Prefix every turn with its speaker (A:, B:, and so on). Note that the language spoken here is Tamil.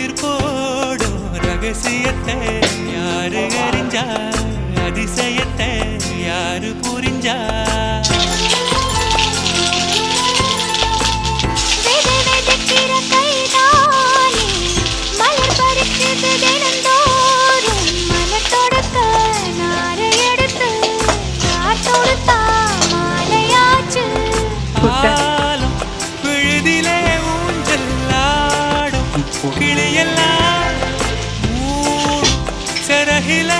A: கதிர் போடும் ரகசியத்தை யாரு அறிஞ்சா? அதிசயத்தை யாரு புரிஞ்சா?
B: கைதானி மலர் பறிக்கிறது
A: கிளியெல்லாம் செரகில